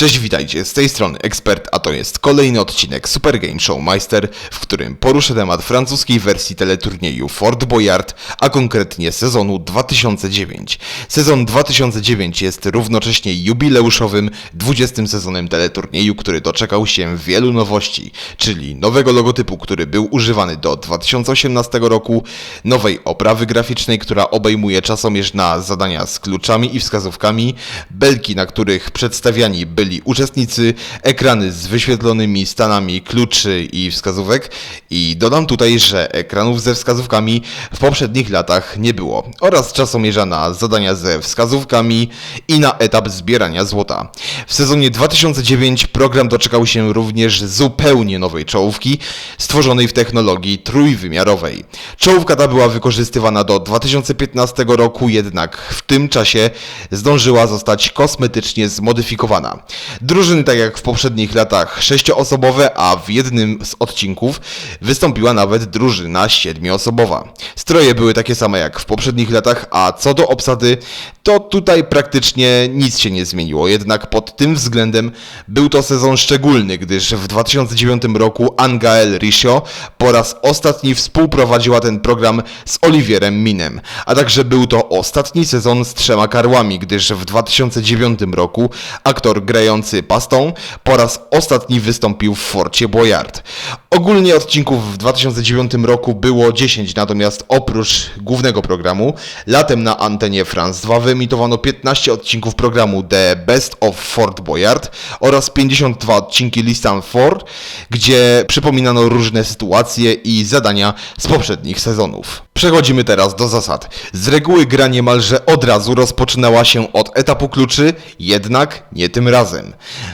Cześć, witajcie, z tej strony Ekspert, a to jest kolejny odcinek Super Game Show Meister, w którym poruszę temat francuskiej wersji teleturnieju Fort Boyard, a konkretnie sezonu 2009. Sezon 2009 jest równocześnie jubileuszowym 20 sezonem teleturnieju, który doczekał się wielu nowości, czyli nowego logotypu, który był używany do 2018 roku, nowej oprawy graficznej, która obejmuje czasomierz na zadania z kluczami i wskazówkami, belki, na których przedstawiani byli uczestnicy, ekrany z wyświetlonymi stanami kluczy i wskazówek i dodam tutaj, że ekranów ze wskazówkami w poprzednich latach nie było oraz czasomierza na zadania ze wskazówkami i na etap zbierania złota. W sezonie 2009 program doczekał się również zupełnie nowej czołówki stworzonej w technologii trójwymiarowej. Czołówka ta była wykorzystywana do 2015 roku, jednak w tym czasie zdążyła zostać kosmetycznie zmodyfikowana. Drużyny, tak jak w poprzednich latach, sześcioosobowe, a w jednym z odcinków wystąpiła nawet drużyna siedmioosobowa. Stroje były takie same jak w poprzednich latach, a co do obsady, to tutaj praktycznie nic się nie zmieniło. Jednak pod tym względem był to sezon szczególny, gdyż w 2009 roku Angael Richo po raz ostatni współprowadziła ten program z Olivierem Minem, a także był to ostatni sezon z trzema karłami, gdyż w 2009 roku aktor grający pastą po raz ostatni wystąpił w Forcie Boyard. Ogólnie odcinków w 2009 roku było 10, natomiast oprócz głównego programu, latem na antenie France 2 wyemitowano 15 odcinków programu The Best of Fort Boyard oraz 52 odcinki Listan Fort, gdzie przypominano różne sytuacje i zadania z poprzednich sezonów. Przechodzimy teraz do zasad. Z reguły gra niemalże od razu rozpoczynała się od etapu kluczy, jednak nie tym razem.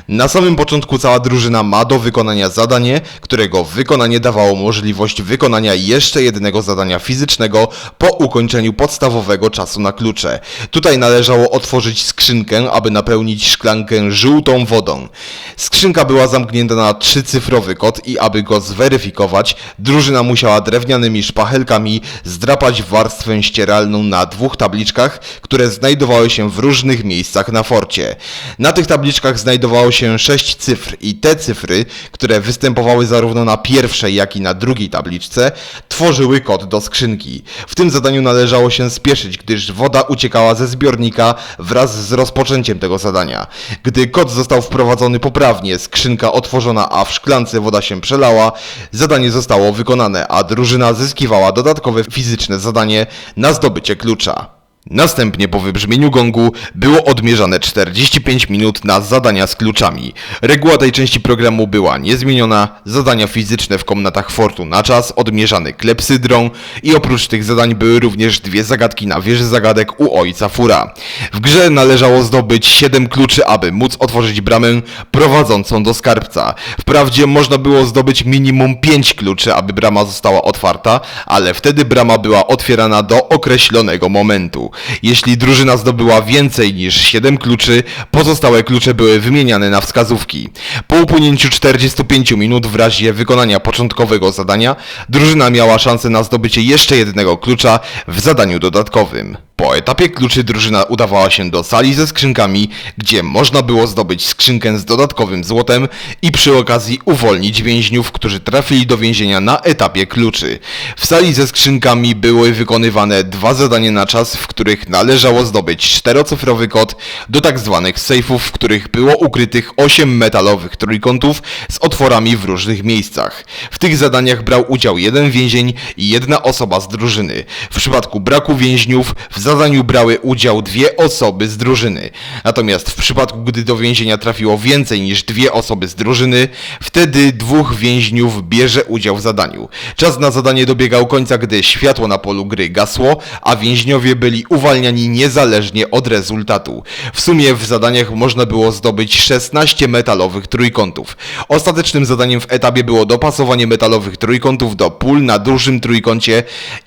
Na samym początku cała drużyna ma do wykonania zadanie, którego wykonanie dawało możliwość wykonania jeszcze jednego zadania fizycznego po ukończeniu podstawowego czasu na klucze. Tutaj należało otworzyć skrzynkę, aby napełnić szklankę żółtą wodą. Skrzynka była zamknięta na trzycyfrowy kod i aby go zweryfikować, drużyna musiała drewnianymi szpachelkami zdrapać warstwę ścieralną na dwóch tabliczkach, które znajdowały się w różnych miejscach na forcie. Na tych tabliczkach znajdowało się sześć cyfr i te cyfry, które występowały zarówno na pierwszej, jak i na drugiej tabliczce, tworzyły kod do skrzynki. W tym zadaniu należało się spieszyć, gdyż woda uciekała ze zbiornika wraz z rozpoczęciem tego zadania. Gdy kod został wprowadzony poprawnie, skrzynka otworzona, a w szklance woda się przelała, zadanie zostało wykonane, a drużyna zyskiwała dodatkowe fizyczne zadanie na zdobycie klucza. Następnie po wybrzmieniu gongu było odmierzane 45 minut na zadania z kluczami. Reguła tej części programu była niezmieniona, zadania fizyczne w komnatach fortu na czas, odmierzane klepsydrą i oprócz tych zadań były również dwie zagadki na wieży zagadek u ojca Fura. W grze należało zdobyć 7 kluczy, aby móc otworzyć bramę prowadzącą do skarbca. Wprawdzie można było zdobyć minimum 5 kluczy, aby brama została otwarta, ale wtedy brama była otwierana do określonego momentu. Jeśli drużyna zdobyła więcej niż 7 kluczy, pozostałe klucze były wymieniane na wskazówki. Po upłynięciu 45 minut w razie wykonania początkowego zadania, drużyna miała szansę na zdobycie jeszcze jednego klucza w zadaniu dodatkowym. Po etapie kluczy drużyna udawała się do sali ze skrzynkami, gdzie można było zdobyć skrzynkę z dodatkowym złotem i przy okazji uwolnić więźniów, którzy trafili do więzienia na etapie kluczy. W sali ze skrzynkami były wykonywane dwa zadania na czas, w których należało zdobyć czterocyfrowy kod do tak zwanych sejfów, w których było ukrytych 8 metalowych trójkątów z otworami w różnych miejscach. W tych zadaniach brał udział jeden więzień i jedna osoba z drużyny. W przypadku braku więźniów w zadaniu brały udział dwie osoby z drużyny. Natomiast w przypadku, gdy do więzienia trafiło więcej niż dwie osoby z drużyny, wtedy dwóch więźniów bierze udział w zadaniu. Czas na zadanie dobiegał końca, gdy światło na polu gry gasło, a więźniowie byli uwalniani niezależnie od rezultatu. W sumie w zadaniach można było zdobyć 16 metalowych trójkątów. Ostatecznym zadaniem w etapie było dopasowanie metalowych trójkątów do pól na dużym trójkącie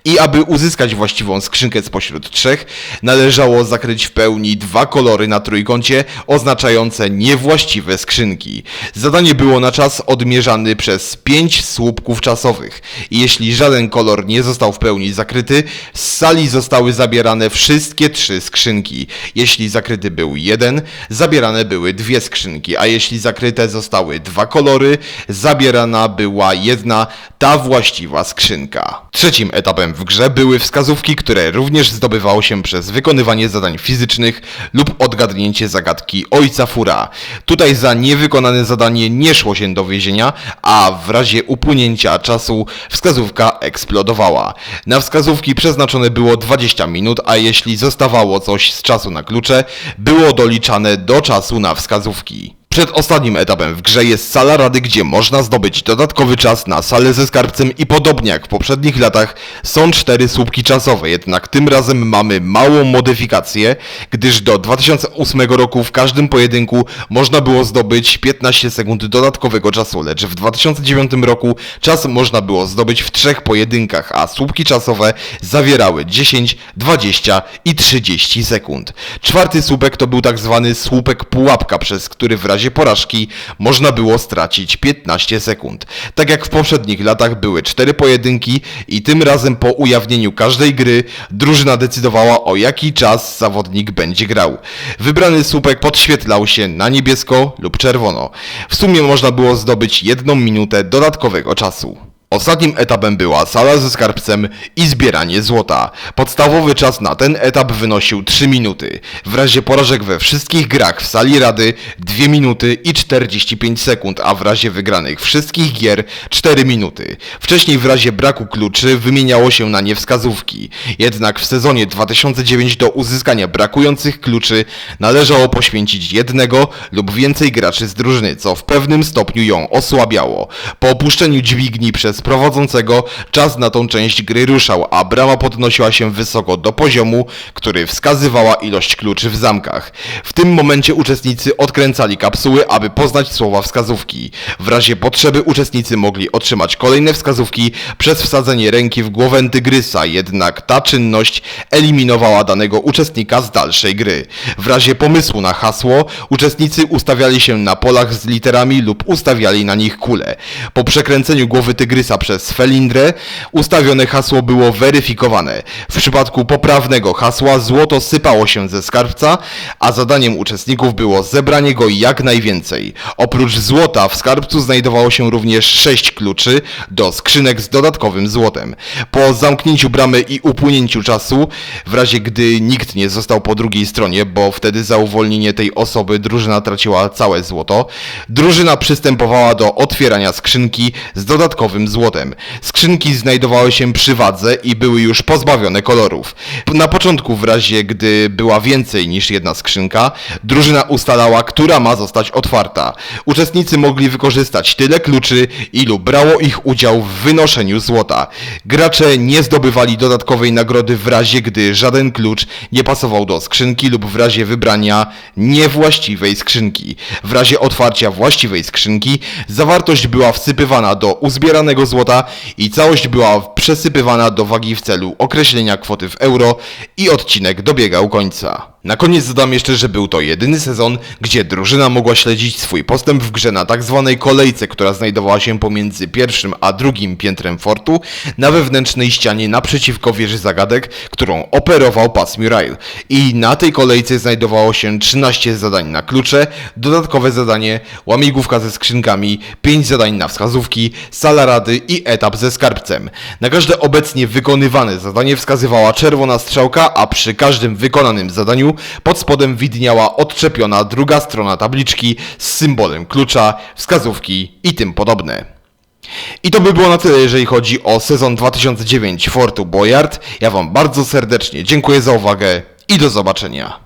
i aby uzyskać właściwą skrzynkę spośród trzech, trzech należało zakryć w pełni dwa kolory na trójkącie oznaczające niewłaściwe skrzynki. Zadanie było na czas odmierzany przez pięć słupków czasowych. Jeśli żaden kolor nie został w pełni zakryty, z sali zostały zabierane wszystkie trzy skrzynki. Jeśli zakryty był jeden, zabierane były dwie skrzynki, a jeśli zakryte zostały dwa kolory, zabierana była jedna, ta właściwa skrzynka. Trzecim etapem w grze były wskazówki, które również się przez wykonywanie zadań fizycznych lub odgadnięcie zagadki Ojca Fura. Tutaj za niewykonane zadanie nie szło się do więzienia, a w razie upłynięcia czasu wskazówka eksplodowała. Na wskazówki przeznaczone było 20 minut, a jeśli zostawało coś z czasu na klucze, było doliczane do czasu na wskazówki. Przed ostatnim etapem w grze jest sala rady, gdzie można zdobyć dodatkowy czas na salę ze skarbcem i podobnie jak w poprzednich latach są cztery słupki czasowe, jednak tym razem mamy małą modyfikację, gdyż do 2008 roku w każdym pojedynku można było zdobyć 15 sekund dodatkowego czasu, lecz w 2009 roku czas można było zdobyć w trzech pojedynkach, a słupki czasowe zawierały 10, 20 i 30 sekund. Czwarty słupek to był tak zwany słupek pułapka, przez który w razie porażki można było stracić 15 sekund. Tak jak w poprzednich latach były cztery pojedynki i tym razem po ujawnieniu każdej gry drużyna decydowała o jaki czas zawodnik będzie grał. Wybrany słupek podświetlał się na niebiesko lub czerwono. W sumie można było zdobyć jedną minutę dodatkowego czasu. Ostatnim etapem była sala ze skarbcem i zbieranie złota. Podstawowy czas na ten etap wynosił 3 minuty. W razie porażek we wszystkich grach w sali rady 2 minuty i 45 sekund, a w razie wygranych wszystkich gier 4 minuty. Wcześniej w razie braku kluczy wymieniało się na nie wskazówki. Jednak w sezonie 2009 do uzyskania brakujących kluczy należało poświęcić jednego lub więcej graczy z drużyny, co w pewnym stopniu ją osłabiało. Po opuszczeniu dźwigni przez prowadzącego czas na tą część gry ruszał, a brama podnosiła się wysoko do poziomu, który wskazywała ilość kluczy w zamkach. W tym momencie uczestnicy odkręcali kapsuły, aby poznać słowa wskazówki. W razie potrzeby uczestnicy mogli otrzymać kolejne wskazówki przez wsadzenie ręki w głowę tygrysa, jednak ta czynność eliminowała danego uczestnika z dalszej gry. W razie pomysłu na hasło, uczestnicy ustawiali się na polach z literami lub ustawiali na nich kule. Po przekręceniu głowy tygrysa przez felindrę, ustawione hasło było weryfikowane. W przypadku poprawnego hasła złoto sypało się ze skarbca, a zadaniem uczestników było zebranie go jak najwięcej. Oprócz złota w skarbcu znajdowało się również 6 kluczy do skrzynek z dodatkowym złotem. Po zamknięciu bramy i upłynięciu czasu, w razie gdy nikt nie został po drugiej stronie, bo wtedy za uwolnienie tej osoby drużyna traciła całe złoto, drużyna przystępowała do otwierania skrzynki z dodatkowym złotem. Skrzynki znajdowały się przy wadze i były już pozbawione kolorów. Na początku, w razie gdy była więcej niż jedna skrzynka, drużyna ustalała, która ma zostać otwarta. Uczestnicy mogli wykorzystać tyle kluczy, ilu brało ich udział w wynoszeniu złota. Gracze nie zdobywali dodatkowej nagrody w razie, gdy żaden klucz nie pasował do skrzynki lub w razie wybrania niewłaściwej skrzynki. W razie otwarcia właściwej skrzynki zawartość była wsypywana do uzbieranego złota i całość była przesypywana do wagi w celu określenia kwoty w euro i odcinek dobiegał końca. Na koniec dodam jeszcze, że był to jedyny sezon, gdzie drużyna mogła śledzić swój postęp w grze na tak zwanej kolejce, która znajdowała się pomiędzy pierwszym a drugim piętrem fortu, na wewnętrznej ścianie naprzeciwko wieży zagadek, którą operował Pas Murail. I na tej kolejce znajdowało się 13 zadań na klucze, dodatkowe zadanie, łamigłówka ze skrzynkami, 5 zadań na wskazówki, sala rady i etap ze skarbcem. Na każde obecnie wykonywane zadanie wskazywała czerwona strzałka, a przy każdym wykonanym zadaniu pod spodem widniała odczepiona druga strona tabliczki z symbolem klucza, wskazówki i tym podobne. I to by było na tyle, jeżeli chodzi o sezon 2009 Fortu Boyard. Ja Wam bardzo serdecznie dziękuję za uwagę i do zobaczenia.